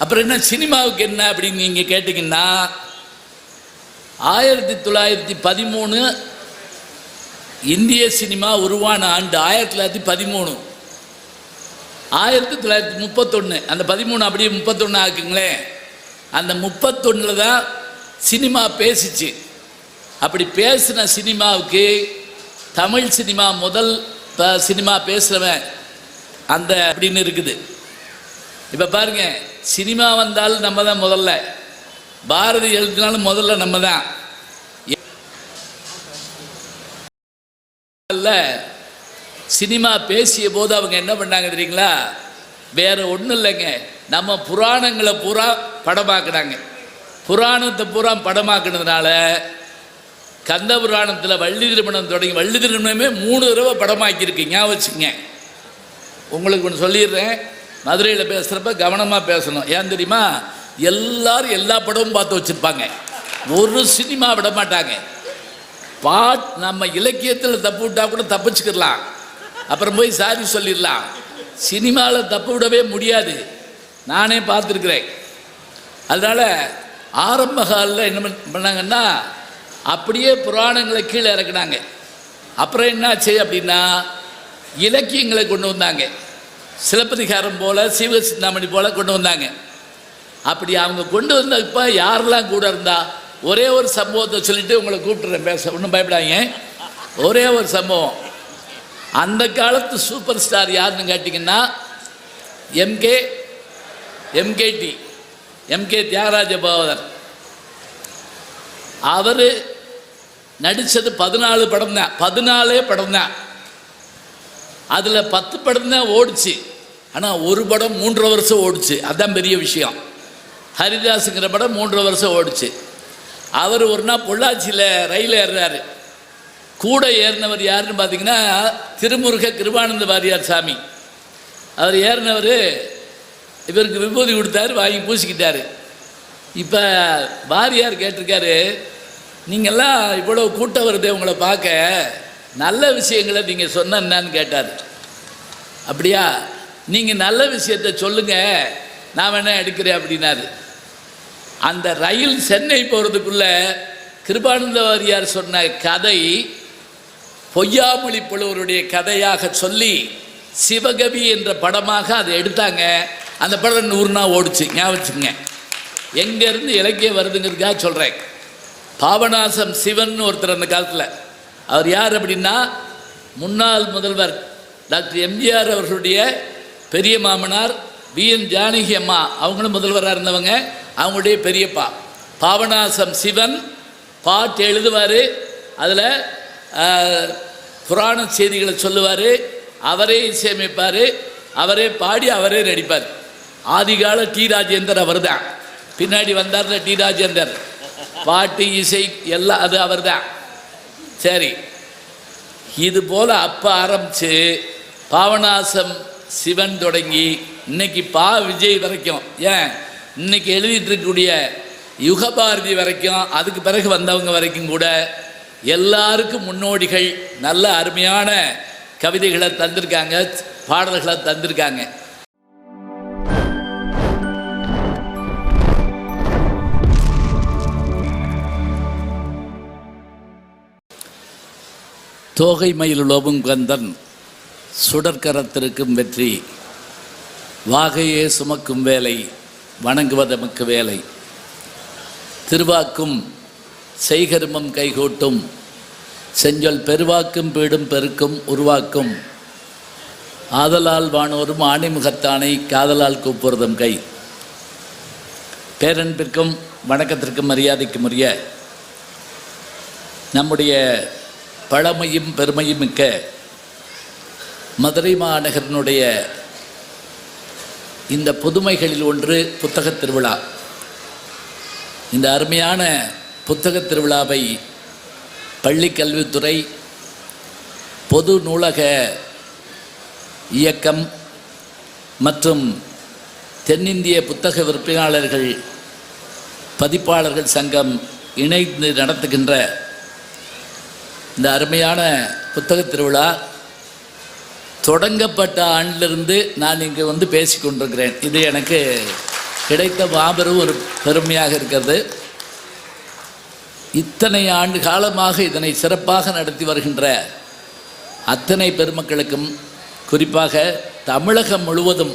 அப்புறம் என்ன சினிமாவுக்கு என்ன அப்படின்னு நீங்கள் கேட்டிங்கன்னா ஆயிரத்தி தொள்ளாயிரத்தி பதிமூணு இந்திய சினிமா உருவான ஆண்டு ஆயிரத்தி தொள்ளாயிரத்தி பதிமூணு. ஆயிரத்தி தொள்ளாயிரத்தி முப்பத்தொன்று அந்த பதிமூணு அப்படியே முப்பத்தொன்று ஆக்குங்களேன் அந்த முப்பத்தொன்னில் தான் சினிமா பேசிச்சு. அப்படி பேசின சினிமாவுக்கு தமிழ் சினிமா முதல் ப- சினிமா பேசுகிறவன் அந்த அப்படின்னு இருக்குது. இப்போ பாருங்க சினிமா வந்தாலும் நம்ம தான் முதல்ல. பாரதி எழுதினாலும் முதல்ல நம்ம தான் சினிமா பேசிய போது அவங்க என்ன பண்ணாங்க தெரியுங்களா? வேற ஒன்றும் இல்லைங்க. நம்ம புராணங்களை பூரா படமாக்குனாங்க. புராணத்தை பூரா படமாக்குனதுனால கந்த புராணத்தில் வள்ளி திருமணம் தொடங்கி வள்ளி திருமணமே மூணு தடவை படமாக்கியிருக்கு. ஞாபகம் வச்சுக்கங்க. உங்களுக்கு ஒன்று சொல்லிடுறேன். மதுரையில் பேசுகிறப்ப கவனமாக பேசணும். ஏன் தெரியுமா? எல்லாரும் எல்லா படமும் பார்த்து வச்சுருப்பாங்க. ஒரு சினிமா விட மாட்டாங்க. பாட் நம்ம இலக்கியத்தில் தப்பு விட்டா கூட தப்பிச்சுக்கிடலாம். அப்புறம் போய் சாரி சொல்லிடலாம். சினிமாவில் தப்பு விடவே முடியாது. நானே பார்த்துருக்குறேன். அதனால் ஆரம்ப காலில் என்ன பண்ணாங்கன்னா அப்படியே புராணங்களை கீழே இறக்குனாங்க. அப்புறம் என்னாச்சு அப்படின்னா இலக்கியங்களை கொண்டு வந்தாங்க. சிலப்பதிகாரம் போல சீவ சிந்தாமணி போல கொண்டு வந்தாங்க. அப்படி அவங்க கொண்டு வந்த இப்போ யாரெல்லாம் கூட இருந்தா ஒரே ஒரு சம்பவத்தை சொல்லிட்டு உங்களை கூப்பிட்டுறேன் பேச ஒன்றும் பயப்படாங்க ஒரே ஒரு சம்பவம். அந்த காலத்து சூப்பர் ஸ்டார் யாருன்னு கேட்டிங்கன்னா MK MKT MK Thyagaraja Bhagavathar அவர் நடித்தது பதினாலு படம் தான் பதினாலே படம் தான் அதில் பத்து படம் தான் ஓடிச்சு. ஆனால் ஒரு படம் மூன்றரை வருஷம் ஓடிச்சு. அதான் பெரிய விஷயம். ஹரிதாஸுங்கிற படம் மூன்றரை வருஷம் ஓடிச்சு. அவர் ஒரு நாள் பொள்ளாச்சியில் ரயில் ஏறுறாரு. கூட ஏறினவர் யாருன்னு பார்த்தீங்கன்னா திருமுருக கிருபானந்த வாரியார் சாமி. அவர் ஏறினவர் இவருக்கு விபூதி கொடுத்தாரு வாங்கி பூசிக்கிட்டாரு. இப்போ வாரியார் கேட்டிருக்காரு நீங்கள்லாம் இவ்வளோ கூட்டம் வருதே உங்களை பார்க்க. நல்ல விஷயங்களை நீங்கள் சொன்ன என்னன்னு கேட்டார். அப்படியா? நீங்கள் நல்ல விஷயத்தை சொல்லுங்க. நான் வேணா எடுக்கிறேன் அப்படின்னாரு. அந்த ரயில் சென்னை போகிறதுக்குள்ள கிருபானந்த வாரியார் சொன்ன கதை பொய்யாமொழி புலவருடைய கதையாக சொல்லி சிவகவி என்ற படமாக அதை எடுத்தாங்க. அந்த படம் நூறு நாள் ஓடிச்சு. ஞாபகம் எங்கேருந்து இலக்கியம் வருதுங்கிறதுக்காக சொல்கிறேன் பாபநாசம் சிவன் ஒருத்தர் அந்த காலத்தில். அவர் யார் அப்படின்னா முன்னாள் முதல்வர் டாக்டர் எம்ஜிஆர் அவர்களுடைய பெரிய மாமனார் வி என் ஜானகி அம்மா அவங்களும் முதல்வராக இருந்தவங்க. அவங்களுடைய பெரியப்பா. பாவனாசம் சிவன் பாட்டு எழுதுவார். அதில் புராண செய்திகளை சொல்லுவார். அவரே இசையமைப்பார். அவரே பாடி அவரே நடிப்பார். ஆதிகால டி ராஜேந்தர் அவர் தான் பின்னாடி வந்தார்ல டி ராஜேந்தர். பாட்டு இசை எல்லாம் அது அவர் தான் சரி. இது போல் அப்போ ஆரம்பித்து பாவநாசம் சிவன் தொடங்கி இன்னைக்கு பா விஜய் வரைக்கும் ஏன்? இன்னைக்கு எழுதிட்டு இருக்கக்கூடிய யுகபாரதி வரைக்கும் அதுக்கு பிறகு வந்தவங்க வரைக்கும் கூட எல்லாருக்கும் முன்னோடிகள் நல்ல அருமையான கவிதைகளை தந்திருக்காங்க பாடல்களை தந்திருக்காங்க. தோகை மயிலுலவும் கந்தன் சுடற்கரத்திற்கும் வெற்றி. வாகையே சுமக்கும் வேலை வணங்குவதமக்கு வேலை. திருவாக்கும் செய்கருமம் கைகூட்டும் செஞ்சொல் பெருவாக்கும் பீடும் பெருக்கும் உருவாக்கும். ஆதலால் வானோரும் ஆணிமுகத்தானை காதலால் கூப்புறதும் கை. பேரன்பிற்கும் வணக்கத்திற்கும் மரியாதைக்கும் உரிய நம்முடைய பழமையும் பெருமையும் மிக்க மதுரை மாநகரனுடைய இந்த புதுமைகளில் ஒன்று புத்தகத் திருவிழா. இந்த அருமையான புத்தகத் திருவிழாவை பள்ளிக் கல்வித்துறை பொது நூலக இயக்கம் மற்றும் தென்னிந்திய புத்தக விற்பனையாளர்கள் பதிப்பாளர்கள் சங்கம் இணைந்து நடத்துகின்ற இந்த அருமையான புத்தகத் திருவிழா. தொடங்கப்பட்ட ஆண்டிலிருந்து நான் இங்கே வந்து பேசி கொண்டிருக்கிறேன். இது எனக்கு கிடைத்த மாபெரும் ஒரு பெருமையாக இருக்கிறது. இத்தனை ஆண்டு காலமாக இதனை சிறப்பாக நடத்தி வருகின்ற அத்தனை பெருமக்களுக்கும் குறிப்பாக தமிழகம் முழுவதும்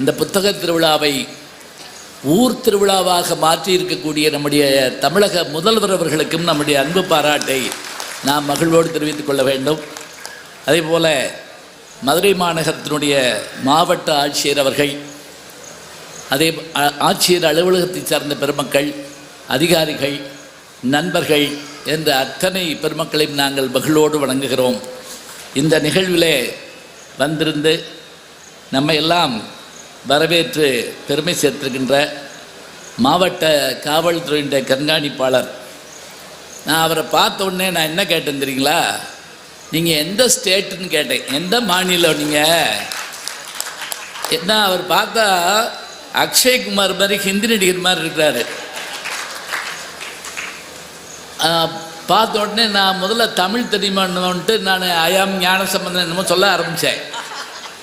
இந்த புத்தக திருவிழாவை ஊர் திருவிழாவாக மாற்றி இருக்கக்கூடிய நம்முடைய தமிழக முதல்வர் அவர்களுக்கும் நம்முடைய அன்பு பாராட்டை நாம் மகிழ்வோடு தெரிவித்துக் கொள்ள வேண்டும். அதே போல மதுரை மாநகரத்தினுடைய மாவட்ட ஆட்சியர் அவர்கள் அதே ஆட்சியர் அலுவலகத்தை சார்ந்த பெருமக்கள் அதிகாரிகள் நண்பர்கள் என்ற அத்தனை பெருமக்களையும் நாங்கள் மகிழோடு வணங்குகிறோம். இந்த நிகழ்விலே வந்திருந்து நம்ம எல்லாம் வரவேற்று பெருமை சேர்த்திருக்கின்ற மாவட்ட காவல்துறையினுடைய கண்காணிப்பாளர். நான் அவரை பார்த்த உடனே நான் என்ன கேட்டேன் தெரியுங்களா? நீங்கள் எந்த ஸ்டேட்டுன்னு கேட்டேன். எந்த மாநிலம் நீங்கள் என்ன அவர் பார்த்தா அக்ஷய்குமார் மாதிரி ஹிந்தி நடிகர் மாதிரி இருக்கிறாரு. பார்த்த உடனே நான் முதல்ல தமிழ் தெரியுமான்னுட்டு நான் அயாம் ஞான சம்பந்தம் என்னமோ சொல்ல ஆரம்பித்தேன்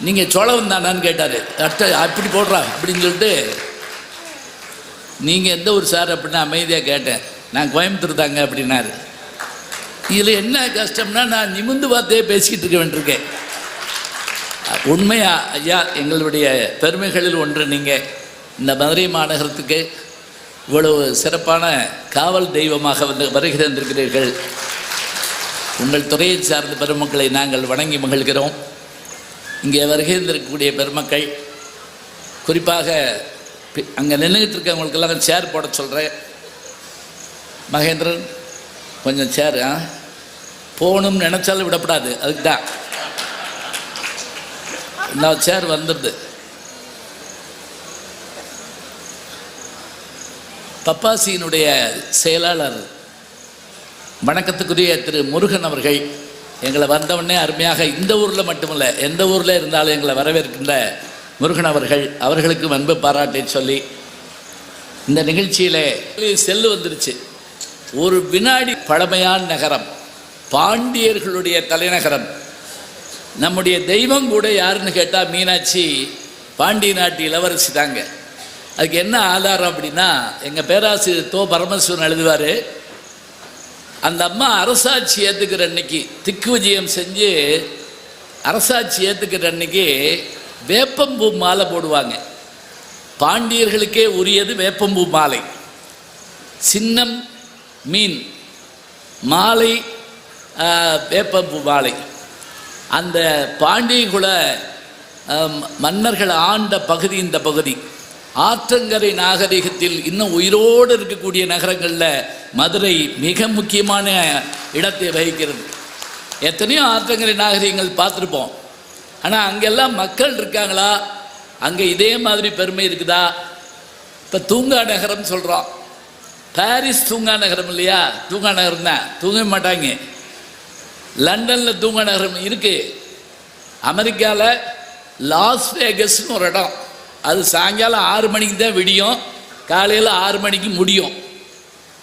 நீங்கள் சோழவன் தானான்னு கேட்டார். அட்ட அப்படி போடுறா அப்படின்னு சொல்லிட்டு நீங்கள் எந்த ஊர் சார் அப்படின்னு அமைதியாக கேட்டேன். நான் கோயம்புத்தூர் தாங்க அப்படின்னாரு. இதில் என்ன கஷ்டம்னா நான் நிமிந்து பார்த்தே பேசிக்கிட்டு இருக்க வேண்டியிருக்கேன். உண்மையா ஐயா எங்களுடைய பெருமைகளில் ஒன்று நீங்கள் இந்த மதுரை மாநகரத்துக்கு இவ்வளவு சிறப்பான காவல் தெய்வமாக வந்து வருகை தந்திருக்கிறீர்கள். உங்கள் துறையை சார்ந்த பெருமக்களை நாங்கள் வணங்கி மகிழ்கிறோம். இங்கே வருகை தந்திருக்கக்கூடிய பெருமக்கள் குறிப்பாக அங்கே நின்றுகிட்டு இருக்கவங்களுக்கெல்லாம் சேர் போட சொல்கிறேன் மகேந்திரன் கொஞ்சம் சேர் ஆ? போகணும்னு நினச்சாலும் விடப்படாது. அதுக்கு தான். நான் சேர் வந்துடுது. பப்பாசியினுடைய செயலாளர் வணக்கத்துக்குரிய திரு முருகன் அவர்கள் எங்களை வந்தவுடனே அருமையாக இந்த ஊரில் மட்டுமல்ல எந்த ஊரில் இருந்தாலும் எங்களை வரவேற்கின்ற முருகன் அவர்கள் அவர்களுக்கு அன்பு பாராட்டை சொல்லி இந்த நிகழ்ச்சியில் செல்லு வந்துருச்சு. ஒரு வினாடி பழமையான நகரம் பாண்டியர்களுடைய தலைநகரம். நம்முடைய தெய்வம் கூட யாருன்னு கேட்டால் மீனாட்சி பாண்டிய நாட்டு இளவரசி தாங்க. அதுக்கு என்ன ஆதாரம் அப்படின்னா எங்கள் பேராசிரியர் தோ பரமேஸ்வரன் எழுதுவார் அந்த அம்மா அரசாட்சி ஏற்றுக்கிற அன்னைக்கு திக்கு விஜயம் செஞ்சு அரசாட்சி ஏற்றுக்கிற அன்னைக்கு வேப்பம்பூ மாலை போடுவாங்க. பாண்டியர்களுக்கே உரியது வேப்பம்பூ மாலை. சின்னம் மீன் மாலை ஆ, மாலை. அந்த பாண்டியகுல மன்னர்கள் ஆண்ட பகுதி இந்த பகுதி. ஆற்றங்கரை நாகரிகத்தில் இன்னும் உயிரோடு இருக்கக்கூடிய நகரங்களில் மதுரை மிக முக்கியமான இடத்தை வகிக்கிறது. எத்தனையோ ஆற்றங்கரை நாகரிகங்கள் பார்த்துருப்போம். ஆனால் அங்கெல்லாம் மக்கள் இருக்காங்களா? அங்கே இதே மாதிரி பெருமை இருக்குதா? இப்போ தூங்கா நகரம் சொல்கிறோம் பாரிஸ் தூங்கா நகரம் இல்லையா? தூங்கா நகரம் தான். தூங்க மாட்டாங்க. லண்டனில் தூங்கா நகரம் இருக்கு. அமெரிக்காவில் லாஸ் வேகஸ்னு ஒரு இடம். அது சாயங்காலம் ஆறு மணிக்கு தான் விடியும். காலையில் ஆறு மணிக்கு முடியும்.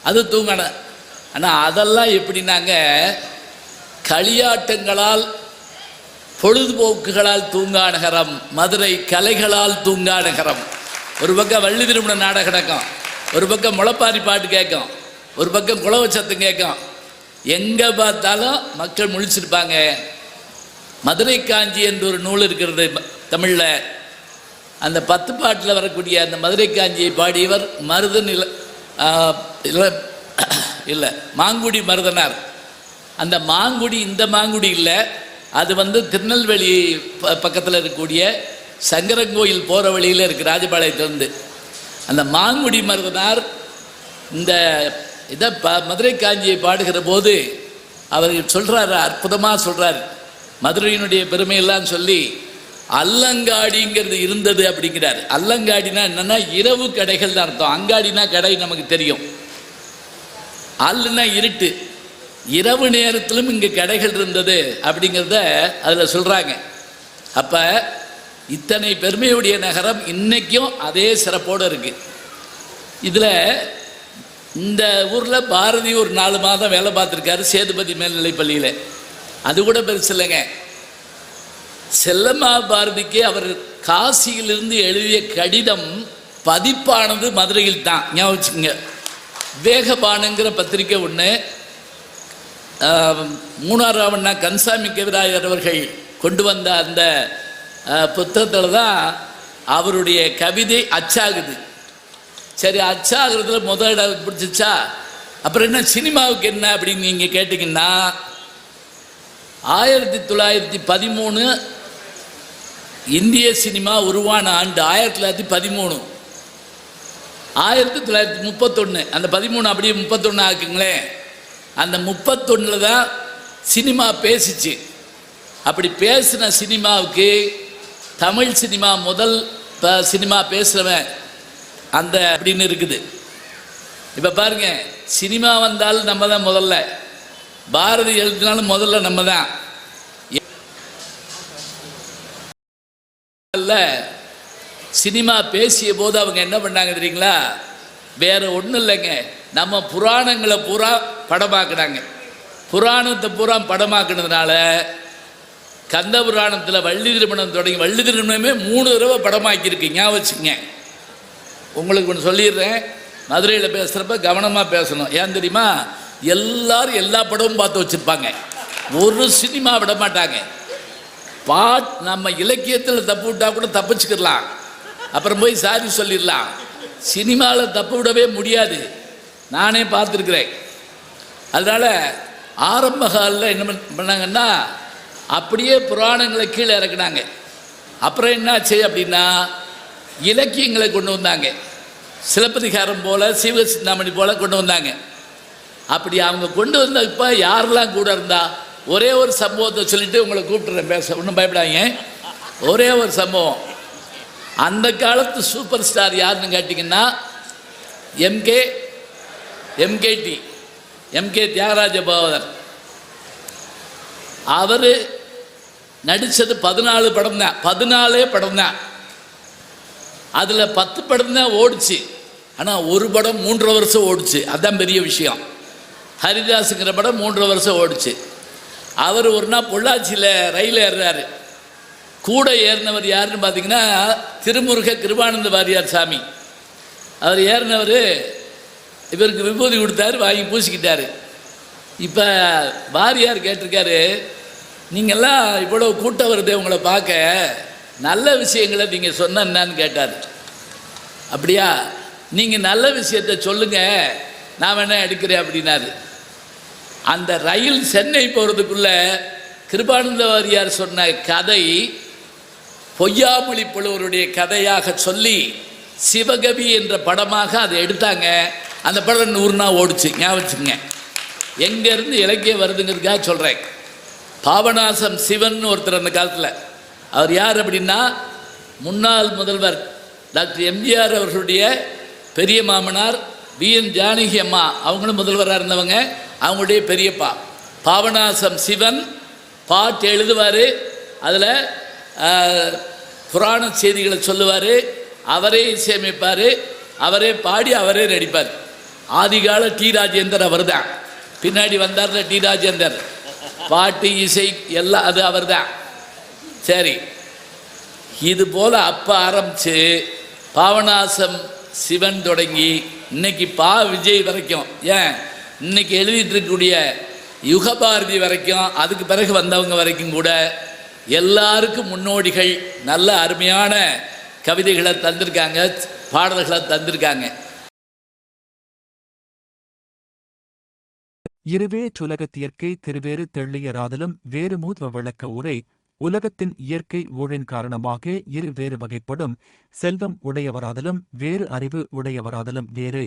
அது தூங்கணும் ஆனால் அதெல்லாம் எப்படின்னாங்க களியாட்டங்களால் பொழுதுபோக்குகளால் தூங்கா நகரம். மதுரை கலைகளால் தூங்கா நகரம். ஒரு பக்கம் வள்ளி திருமண நாடகம் நடக்கும். ஒரு பக்கம் முளைப்பாரி பாட்டு கேட்கும் ஒரு பக்கம் குளவ சத்தம் கேட்கும். எங்கே பார்த்தாலும் மக்கள் முழிச்சிருப்பாங்க. மதுரை காஞ்சி என்று ஒரு நூல் இருக்கிறது தமிழில். அந்த பத்து பாட்டில் வரக்கூடிய அந்த மதுரை காஞ்சியை பாடியவர் மருதன் இல இல்லை மாங்குடி மருதனார். அந்த மாங்குடி இந்த மாங்குடி இல்லை. அது வந்து திருநெல்வேலி ப பக்கத்தில் இருக்கக்கூடிய சங்கரங்கோயில் போகிற வழியில் இருக்குது ராஜபாளையத்திலிருந்து அந்த மாங்குடி மருதனார் இந்த இதை ப மதுரை காஞ்சியை பாடுகிற போது அவர் சொல்கிறாரு அற்புதமாக சொல்கிறார் மதுரையினுடைய பெருமையெல்லாம் சொல்லி அல்லங்காடிங்கிறது இருந்தது அப்படிங்கிறார். அல்லங்காடினா என்னன்னா இரவு கடைகள் தான் அர்த்தம். அங்காடினா கடை நமக்கு தெரியும். அல்லுனா இருட்டு. இரவு நேரத்திலும் இங்கே கடைகள் இருந்தது அப்படிங்கிறத அதில் சொல்கிறாங்க அப்போ இத்தனை பெருமையுடைய நகரம் இன்னைக்கும் அதே சிறப்போடு இருக்குது இதில் இந்த ஊரில் பாரதி ஒரு நாலு மாதம் வேலை பார்த்துருக்காரு சேதுபதி மேல்நிலைப்பள்ளியில் அது கூட பெருசு இல்லைங்க. செல்லம்மா பாரதிக்கு அவர் காசியிலிருந்து எழுதிய கடிதம் பதிப்பானது மதுரையில் தான். ஞாபகம் வச்சுக்கோங்க. வேகபானுங்கிற பத்திரிக்கை ஒன்று மூணார் ராவண்ணா கன்சாமி கவிராயர் அவர்கள் கொண்டு வந்த அந்த புத்தகத்தில் தான் அவருடைய கவிதை அச்சாகுது. சரி அச்சாகிறதுல முதல் இடம் பிடிச்சிச்சா அப்புறம் என்ன சினிமாவுக்கு என்ன அப்படின்னு நீங்கள் கேட்டிங்கன்னா ஆயிரத்தி தொள்ளாயிரத்தி பதிமூணு இந்திய சினிமா உருவான ஆண்டு ஆயிரத்தி தொள்ளாயிரத்தி பதிமூணு. ஆயிரத்தி தொள்ளாயிரத்தி முப்பத்தொன்று அந்த பதிமூணு அப்படியே முப்பத்தொன்று ஆக்குங்களேன் அந்த முப்பத்தொன்னில் தான் சினிமா பேசிச்சு. அப்படி பேசின சினிமாவுக்கு தமிழ் சினிமா முதல் இப்போ சினிமா பேசுகிறவன் அந்த அப்படின்னு இருக்குது. இப்போ பாருங்க சினிமா வந்தாலும் நம்ம தான் முதல்ல. பாரதி எழுதினாலும் முதல்ல நம்ம தான் சினிமா பேசிய போது அவங்க என்ன பண்ணாங்க தெரியுங்களா? வேற ஒன்றும் இல்லைங்க. நம்ம புராணங்களை பூரா படமாக்குனாங்க. புராணத்தை பூரா படமாக்குனதுனால கந்த புராணத்தில் வள்ளி திருமணம் தொடங்கி வள்ளி திருமணமே மூணு தடவை படமாக்கியிருக்கு. ஞாபகம் வச்சுக்கங்க. உங்களுக்கு ஒன்று சொல்லிடுறேன். மதுரையில் பேசுகிறப்ப கவனமாக பேசணும். ஏன் தெரியுமா? எல்லாரும் எல்லா படமும் பார்த்து வச்சுருப்பாங்க. ஒரு சினிமா விட மாட்டாங்க பாட் நம்ம இலக்கியத்தில் தப்பு விட்டா கூட தப்பிச்சுக்கிடலாம். அப்புறம் போய் சாரி சொல்லிடலாம். சினிமாவில் தப்பு விடவே முடியாது. நானே பார்த்துருக்குறேன். அதனால் ஆரம்ப காலில் என்ன பண்ணாங்கன்னா அப்படியே புராணங்களை கீழே இறக்குனாங்க. அப்புறம் என்னாச்சு அப்படின்னா இலக்கியங்களை கொண்டு வந்தாங்க. சிலப்பதிகாரம் போல சிவசிந்தாமணி போல கொண்டு வந்தாங்க. அப்படி அவங்க கொண்டு வந்த இப்போ யாரெல்லாம் கூட இருந்தா ஒரே ஒரு சம்பவத்தை சொல்லிட்டு உங்களை கூப்பிட்டுறேன் பேச ஒன்றும் பயப்படாங்க ஒரே ஒரு சம்பவம். அந்த காலத்து சூப்பர் ஸ்டார் யாருன்னு கேட்டிங்கன்னா MK MKT MK Thyagaraja Bhagavathar அவர் நடித்தது பதினாலு படம் தான். பதினாலே படம் தான். அதில் பத்து படம் தான் ஓடிச்சு. ஆனால் ஒரு படம் மூன்றரை வருஷம் ஓடிச்சு. அதுதான் பெரிய விஷயம். ஹரிதாஸுங்கிற படம் மூன்றரை வருஷம் ஓடிச்சு. அவர் ஒரு நாள் பொள்ளாச்சியில் ரயில் ஏறுறாரு. கூட ஏறினவர் யாருன்னு பார்த்தீங்கன்னா திருமுருக கிருபானந்த வாரியார் சாமி. அவர் ஏறினவர் இவருக்கு விபூதி கொடுத்தாரு வாங்கி பூசிக்கிட்டாரு. இப்போ வாரியார் கேட்டிருக்காரு நீங்கள்லாம் இவ்வளோ கூட்டம் வருது உங்களை பார்க்க. நல்ல விஷயங்களை நீங்கள் சொன்ன என்னன்னு கேட்டார். அப்படியா? நீங்கள் நல்ல விஷயத்தை சொல்லுங்க. நான் வேணா எடுக்கிறேன் அப்படின்னாரு. அந்த ரயில் சென்னை போகிறதுக்குள்ள கிருபானந்த வாரியார் சொன்ன கதை பொய்யாமொழி புலவருடைய கதையாக சொல்லி சிவகவி என்ற படமாக அதை எடுத்தாங்க. அந்த படம் நூறு நாள் ஓடிச்சு ஞாபகம் வச்சுக்கங்க. எங்கேருந்து இலக்கியம் வருதுங்கிறதுக்காக சொல்கிறேன் பாபநாசம் சிவன் ஒருத்தர் அந்த காலத்தில். அவர் யார் அப்படின்னா முன்னாள் முதல்வர் டாக்டர் எம்ஜிஆர் அவர்களுடைய பெரிய மாமனார் வி என் ஜானகி அம்மா. அவங்களும் முதல்வராக இருந்தவங்க. அவங்களுடைய பெரியப்பா. பாபநாசம் சிவன் பாட்டு எழுதுவார். அதில் புராண செய்திகளை சொல்லுவார். அவரே இசையமைப்பார். அவரே பாடி அவரே நடிப்பார். ஆதிகால டி ராஜேந்தர் அவர் தான் பின்னாடி வந்தார்ல டி ராஜேந்தர். பாட்டு இசை எல்லாம் அது அவர் தான் சரி. இது போல் அப்போ ஆரம்பித்து பாவநாசம் சிவன் தொடங்கி இன்னைக்கு பா விஜய் வரைக்கும் ஏன்? இன்னைக்கு எழுதிட்டு இருக்கக்கூடிய யுகபாரதி வரைக்கும் அதுக்கு பிறகு வந்தவங்க வரைக்கும் கூட எல்லாருக்கும் முன்னோடிகள் நல்ல அருமையான கவிதைகளை தந்திருக்காங்க பாடல்களை தந்திருக்காங்க. இருவே சுலகத்தியற்கை திருவேறு தெள்ளியராதலும் வேறு மூத்வ விளக்க உரை உலகத்தின் இயற்கை ஊழின் காரணமாக இரு வேறு வகைப்படும் செல்வம் உடையவராதலும் வேறு அறிவு உடையவராதலும் வேறு.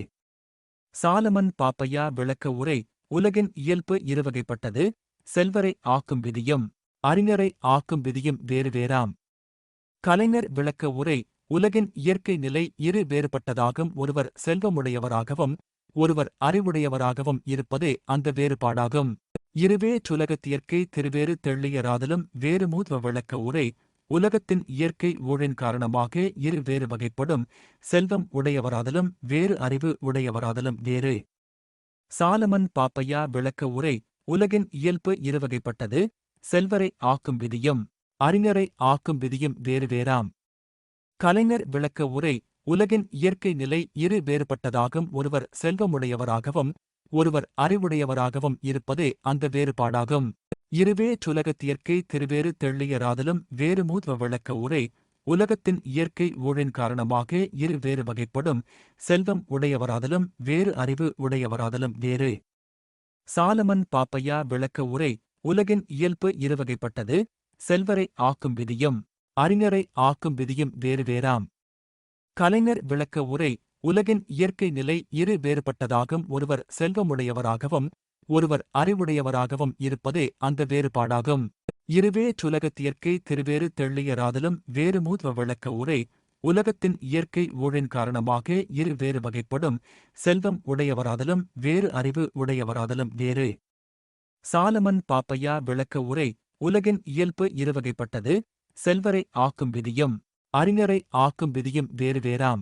சாலமன் பாப்பையா விளக்க உரை உலகின் இயல்பு இருவகைப்பட்டது செல்வரை ஆக்கும் விதியும் அறிஞரை ஆக்கும் விதியும் வேறு வேறாம். கலைஞர் விளக்க உரை உலகின் இயற்கை நிலை இரு வேறுபட்டதாகும் ஒருவர் செல்வமுடையவராகவும் ஒருவர் அறிவுடையவராகவும் இருப்பதே அந்த வேறுபாடாகும். இருவே சுலகத்தியற்கை திருவேறு தெள்ளியராதலும் வேறு மூத்வ விளக்க உரை உலகத்தின் இயற்கை ஊழின் காரணமாக இரு வேறு வகைப்படும் செல்வம் உடையவராதலும் வேறு அறிவு உடையவராதலும் வேறு. சாலமன் பாப்பையா விளக்க உரை உலகின் இயல்பு இருவகைப்பட்டது செல்வரை ஆக்கும் விதியும் அறிஞரை ஆக்கும் விதியும் வேறு வேறாம். கலைஞர் விளக்க உரை உலகின் இயற்கை நிலை இரு வேறுபட்டதாகும். ஒருவர் செல்வமுடையவராகவும் ஒருவர் அறிவுடையவராகவும் இருப்பதே அந்த வேறுபாடாகும். இருவே சுலகத்தியற்கை திருவேறு தெள்ளியராதலும் வேறு மூத்வ விளக்க உரை உலகத்தின் இயற்கை ஊழின் காரணமாக இரு வேறு வகைப்படும். செல்வம் உடையவராதலும் வேறு அறிவு உடையவராதலும் வேறு. சாலமன் பாப்பையா விளக்க உரை உலகின் இயல்பு இருவகைப்பட்டது செல்வரை ஆக்கும் விதியும் அறிஞரை ஆக்கும் விதியும் வேறு வேறாம். கலைஞர் விளக்க உரை உலகின் இயற்கை நிலை இரு வேறுபட்டதாகும். ஒருவர் செல்வமுடையவராகவும் ஒருவர் அறிவுடையவராகவும் இருப்பதே அந்த வேறுபாடாகும். இருவே சுலகத்தியற்கை திருவேறு தெள்ளியராதலும் வேறு மூத்வ விளக்க உரை உலகத்தின் இயற்கை ஊழின் காரணமாக இரு வேறு வகைப்படும். செல்வம் உடையவராதலும் வேறு அறிவு உடையவராதலும் வேறு. சாலமன் பாப்பையா விளக்க உரை உலகின் இயல்பு இருவகைப்பட்டது செல்வரை ஆக்கும் விதியும். அறிஞரை ஆக்கும் விதியும் வேறு வேறாம்.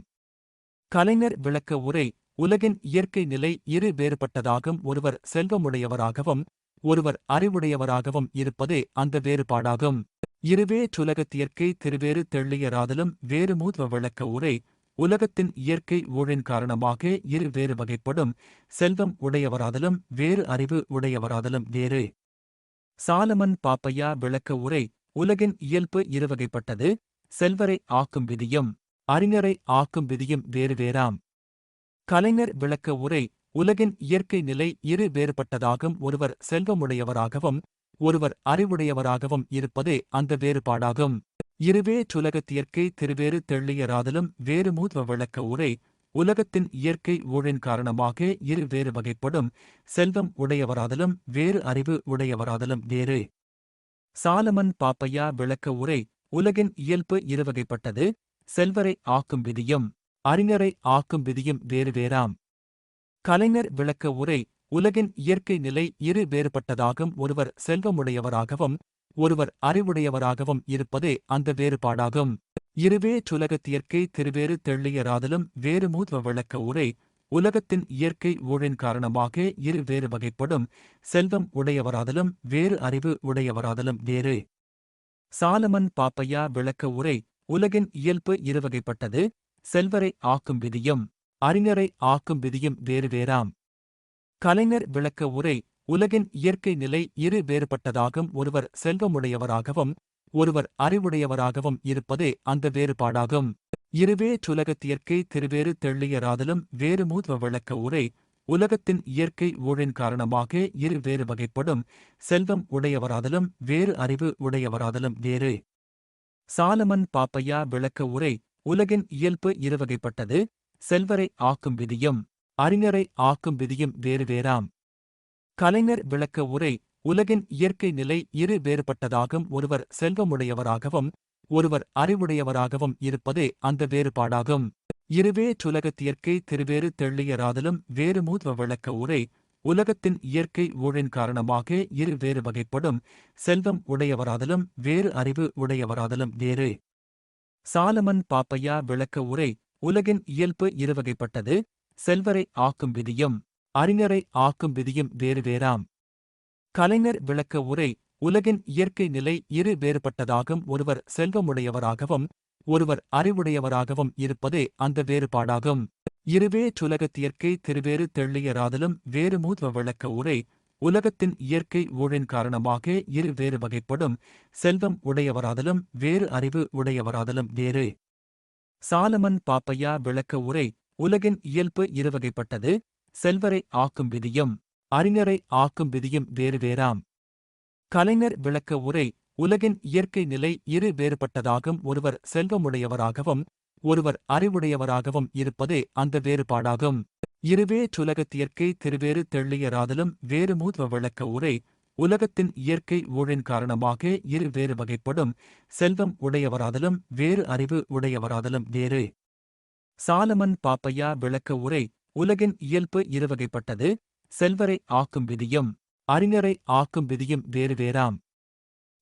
கலைஞர் விளக்க உரை உலகின் இயற்கை நிலை இரு வேறுபட்டதாகும் ஒருவர் செல்வமுடையவராகவும் ஒருவர் அறிவுடையவராகவும் இருப்பதே அந்த வேறுபாடாகும். இருவே சுலகத்தியற்கை திருவேறு தெள்ளியராதலும் வேறு மூத்வ விளக்க உரை உலகத்தின் இயற்கை ஊழின் காரணமாக இரு வேறு வகைப்படும் செல்வம் உடையவராதலும் வேறு அறிவு உடையவராதலும் வேறு. சாலமன் பாப்பையா விளக்க உரை உலகின் இயல்பு இருவகைப்பட்டது செல்வரை ஆக்கும் விதியும் அறிஞரை ஆக்கும் விதியும் வேறு வேறாம். கலைஞர் விளக்க உரை உலகின் இயற்கை நிலை இரு வேறுபட்டதாகும். ஒருவர் செல்வமுடையவராகவும் ஒருவர் அறிவுடையவராகவும் இருப்பதே அந்த வேறுபாடாகும். இருவே சுலகத்தியற்கை திருவேறு தெள்ளியராதலும் வேறு மூத்வ விளக்க உரை உலகத்தின் இயற்கை ஊழின் காரணமாக இரு வேறு வகைப்படும். செல்வம் உடையவராதலும் வேறு அறிவு உடையவராதலும் வேறு. சாலமன் பாப்பையா விளக்க உரை உலகின் இயல்பு இருவகைப்பட்டது. செல்வரை ஆக்கும் விதியும் அறிஞரை ஆக்கும் விதியும் வேறு வேறாம். கலைஞர் விளக்க உரை உலகின் இயற்கை நிலை இரு வேறுபட்டதாகும். ஒருவர் செல்வமுடையவராகவும் ஒருவர் அறிவுடையவராகவும் இருப்பதே அந்த வேறுபாடாகும். இருவே சுலகத்தியற்கை திருவேறு தெள்ளியராதலும் வேறு மூத்துவ விளக்க உரை உலகத்தின் இயற்கை ஊழின் காரணமாக இரு வேறு வகைப்படும். செல்வம் உடையவராதலும் வேறு அறிவு உடையவராதலும் வேறு. சாலமன் பாப்பையா விளக்க உரை உலகின் இயல்பு இருவகைப்பட்டது. செல்வரை ஆக்கும் விதியும் அறிஞரை ஆக்கும் விதியும் வேறு வேறாம். கலைஞர் விளக்க உரை உலகின் இயற்கை நிலை இரு வேறுபட்டதாகும். ஒருவர் செல்வமுடையவராகவும் ஒருவர் அறிவுடையவராகவும் இருப்பதே அந்த வேறுபாடாகும். இருவே சுலகத்தியற்கை திருவேறு தெள்ளியராதலும் வேறு மூத்வ விளக்க உரை உலகத்தின் இயற்கை ஊழின் காரணமாக இரு வேறு வகைப்படும் செல்வம் உடையவராதலும் வேறு அறிவு உடையவராதலும் வேறு. சாலமன் பாப்பையா விளக்க உரை உலகின் இயல்பு இருவகைப்பட்டது செல்வரை ஆக்கும் விதியும் அறிஞரை ஆக்கும் விதியும் வேறு வேறாம். கலைஞர் விளக்க உரை உலகின் இயற்கை நிலை இரு வேறுபட்டதாகும் ஒருவர் செல்வமுடையவராகவும் ஒருவர் அறிவுடையவராகவும் இருப்பதே அந்த வேறுபாடாகும். இருவே சுலகத்தியற்கை திருவேறு தெள்ளியராதலும் வேறு மூத்வ விளக்க உரை உலகத்தின் இயற்கை ஊழின் காரணமாக இரு வேறு வகைப்படும் செல்வம் உடையவராதலும் வேறு அறிவு உடையவராதலும் வேறு. சாலமன் பாப்பையா விளக்க உரை உலகின் இயல்பு இருவகைப்பட்டது செல்வரை ஆக்கும் விதியும் அறிஞரை ஆக்கும் விதியும் வேறு வேறாம். கலைஞர் விளக்க உரை உலகின் இயற்கை நிலை இரு வேறுபட்டதாகும். ஒருவர் செல்வமுடையவராகவும் ஒருவர் அறிவுடையவராகவும் இருப்பதே அந்த வேறுபாடாகும். இருவே சுலகத்தியற்கை திருவேறு தெள்ளியராதலும் வேறு மூத்வ விளக்க உரை உலகத்தின் இயற்கை ஊழின் காரணமாக இரு வேறு வகைப்படும். செல்வம் உடையவராதலும் வேறு அறிவு உடையவராதலும் வேறு. சாலமன் பாப்பையா விளக்க உரை உலகின் இயல்பு இருவகைப்பட்டது. செல்வரை ஆக்கும் விதியும் அறிஞரை ஆக்கும் விதியும் வேறு வேறாம். கலைஞர் விளக்க உரை உலகின் இயற்கை நிலை இரு வேறுபட்டதாகும். ஒருவர் செல்வமுடையவராகவும் ஒருவர் அறிவுடையவராகவும் இருப்பதே அந்த வேறுபாடாகும். இருவே சுலகத்தியற்கை திருவேறு தெள்ளியராதலும் வேறு மூத்வ விளக்க உரை உலகத்தின் இயற்கை ஊழின் காரணமாக இரு வேறு வகைப்படும். செல்வம் உடையவராதலும் வேறு அறிவு உடையவராதலும் வேறு. சாலமன் பாப்பையா விளக்க உரை உலகின் இயல்பு இருவகைப்பட்டது செல்வரை ஆக்கும் விதியும். அறிஞரை ஆக்கும் விதியும் வேறு வேறாம்.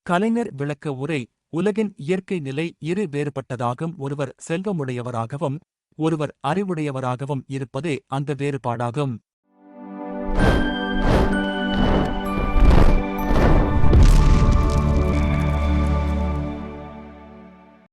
கலைஞர் விளக்க உரை உலகின் இயற்கை நிலை இரு வேறுபட்டதாகும். ஒருவர் செல்வமுடையவராகவும் ஒருவர் அறிவுடையவராகவும் இருப்பதே அந்த வேறுபாடாகும்.